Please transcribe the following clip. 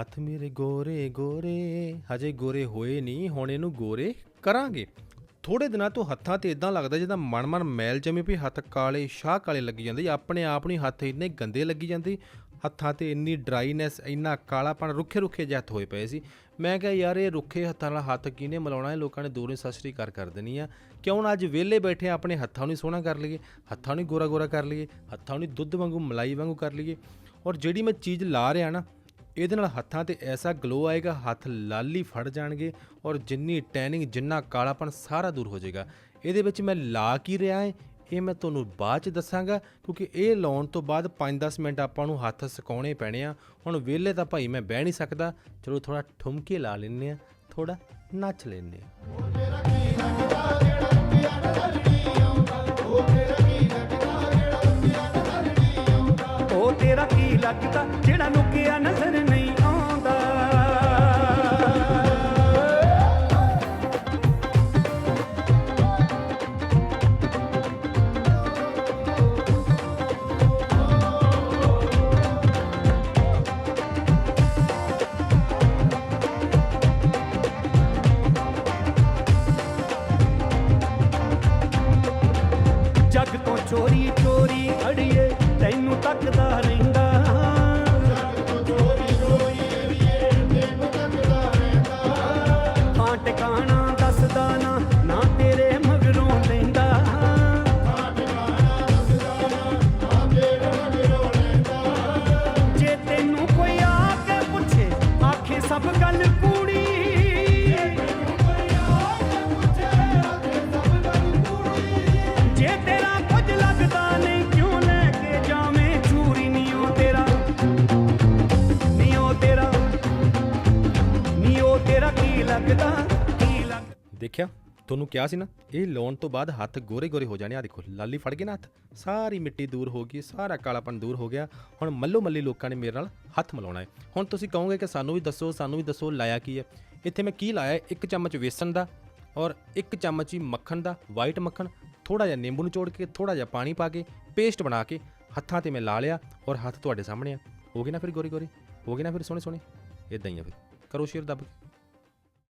ਹੱਥ ਮੇਰੇ ਗੋਰੇ ਗੋਰੇ, ਹਜੇ ਗੋਰੇ ਹੋਏ ਨਹੀਂ, ਹੁਣ ਇਹਨੂੰ ਗੋਰੇ ਕਰਾਂਗੇ। ਥੋੜੇ ਦਿਨਾਂ ਤੋਂ ਹੱਥਾਂ ਤੇ ਇਦਾਂ ਲੱਗਦਾ ਜਿੱਦਾਂ ਮਨ ਮਨ ਮੈਲ ਜਮੇ ਵੀ ਹੱਥ ਕਾਲੇ, ਸ਼ਾਹ ਕਾਲੇ ਲੱਗੀ ਜਾਂਦੇ, ਆਪਣੇ ਆਪ ਨੂੰ ਹੀ ਹੱਥ ਇੰਨੇ ਗੰਦੇ ਲੱਗੀ ਜਾਂਦੇ, ਹੱਥਾਂ ਤੇ ਇੰਨੀ ਡਰਾਈਨੈਸ ਇੰਨਾ ਕਾਲਾਪਣ ਰੁੱਖੇ ਰੁੱਖੇ ਜਿਹੇ ਹੱਥ ਹੋਏ ਪਏ ਸੀ। ਮੈਂ ਕਿਹਾ, ਯਾਰ, ਇਹ ਰੁੱਖੇ ਹੱਥਾਂ ਨਾਲ ਹੱਥ ਕਿਹਨੇ ਮਿਲਾਉਣਾ? ਹੈ ਲੋਕਾਂ ਨੇ ਦੂਰੋਂ ਸਤਿ ਸ੍ਰੀ ਅਕਾਲ ਕਰ ਦੇਣੀ ਆ। ਕਿਉਂ ਨਾ ਅੱਜ ਵਿਹਲੇ ਬੈਠੇ ਆਪਣੇ ਹੱਥਾਂ ਨੂੰ ਹੀ ਸੋਹਣਾ ਕਰ ਲਈਏ, ਹੱਥਾਂ ਨੂੰ ਹੀ ਗੋਰਾ ਗੋਰਾ ਕਰ ਲਈਏ, ਹੱਥਾਂ ਨੂੰ ਹੀ ਦੁੱਧ ਵਾਂਗੂ, ਮਲਾਈ ਵਾਂਗੂ ਕਰ ਲਈਏ। ਔਰ ਜਿਹੜੀ ਮੈਂ ਚੀਜ਼ ਲਾ ਰਿਹਾ ਨਾ ਇਹਦੇ ਨਾਲ ਹੱਥਾਂ ਤੇ ਐਸਾ ਗਲੋ ਆਏਗਾ, ਹੱਥ ਲਾਲੀ ਫੜ ਜਾਣਗੇ ਔਰ ਜਿੰਨੀ ਟੈਨਿੰਗ ਜਿੰਨਾ ਕਾਲਾਪਨ ਸਾਰਾ ਦੂਰ ਹੋ ਜਾਏਗਾ। ਇਹਦੇ ਵਿੱਚ ਮੈਂ ਲਾ ਕੀ ਰਿਹਾ ਹੈ ਇਹ ਮੈਂ ਤੁਹਾਨੂੰ ਬਾਅਦ ਚ ਦੱਸਾਂਗਾ, ਕਿਉਂਕਿ ਇਹ ਲਾਉਣ ਤੋਂ ਬਾਅਦ 5-10 ਮਿੰਟ ਆਪਾਂ ਨੂੰ ਹੱਥ ਸੁਕਾਉਣੇ ਪੈਣੇ ਆ। ਹੁਣ ਵਿਹਲੇ ਤਾਂ ਭਾਈ ਮੈਂ ਬਹਿ ਨਹੀਂ ਸਕਦਾ। ਚਲੋ ਥੋੜਾ ਠੁਮਕੇ ਲਾ ਲੈਂਦੇ ਆ ਥੋੜਾ ਨੱਚ ਲੈਂਦੇ ਆ। ਉਹ ਤੇਰਾ ਕੀ ਲੱਗਦਾ? ਜਿਹੜਾ ਲੁਕਿਆ ਚੋਰੀ ਚੋਰੀ ਅੜੀਏ, ਤੈਨੂੰ ਤੱਕਦਾ ਰਹਿੰਦਾ। ਥਾਂ ਟਿਕਾਣਾ ਦੱਸਦਾ ਨਾ ਨਾ ਤੇਰੇ ਮਗਰੋਂ ਲੈਂਦਾ। ਜੇ ਤੈਨੂੰ ਕੋਈ ਆ ਕੇ ਪੁੱਛੇ, ਆਖੇ ਸਭ ਗੱਲ ਲੱਗਦਾ, ਕੀ ਲੱਗ ਦੇਖਿਆ, ਤੁਹਾਨੂੰ ਕਿਹਾ ਸੀ ਨਾ, ਇਹ ਲਾਉਣ ਤੋਂ ਬਾਅਦ ਹੱਥ ਗੋਰੇ ਗੋਰੇ ਹੋ ਜਾਣੇ ਆ ਦੇਖੋ, ਲਾਲੀ ਫੜ ਗਏ ਨਾ ਹੱਥ, ਸਾਰੀ ਮਿੱਟੀ ਦੂਰ ਹੋ ਗਈ, ਸਾਰਾ ਕਾਲਾਪਨ ਦੂਰ ਹੋ ਗਿਆ, ਹੁਣ ਮੱਲੋ ਮੱਲੀ ਲੋਕਾਂ ਨੇ ਮੇਰੇ ਨਾਲ ਹੱਥ ਮਿਲਾਉਣਾ ਹੈ। ਹੁਣ ਤੁਸੀਂ ਕਹੋਗੇ ਕਿ ਸਾਨੂੰ ਵੀ ਦੱਸੋ, ਸਾਨੂੰ ਵੀ ਦੱਸੋ, ਲਾਇਆ ਕੀ ਹੈ? ਇੱਥੇ ਮੈਂ ਕੀ ਲਾਇਆ? ਇੱਕ ਚਮਚ ਵੇਸਣ ਦਾ ਔਰ ਇੱਕ ਚਮਚ ਹੀ ਮੱਖਣ ਦਾ ਵਾਈਟ ਮੱਖਣ ਥੋੜਾ ਜਿਹਾ ਨਿੰਬੂ ਨਿਚੋੜ ਕੇ ਥੋੜਾ ਜਿਹਾ ਪਾਣੀ ਪਾ ਕੇ ਪੇਸਟ ਬਣਾ ਕੇ ਹੱਥਾਂ ਤੇ ਮੈਂ ਲਾ ਲਿਆ ਔਰ ਹੱਥ ਤੁਹਾਡੇ ਸਾਹਮਣੇ ਆ। ਹੋ ਗਏ ਨਾ ਫਿਰ ਗੋਰੀ ਗੋਰੀ? ਹੋ ਗਏ ਨਾ ਫਿਰ ਸੋਹਣੇ ਸੋਹਣੇ? ਇਦਾਂ ਹੀ ਆ ਫਿਰ। ਕਰੋ ਸ਼ੇਅਰ ਦੱਬ ਕੇ।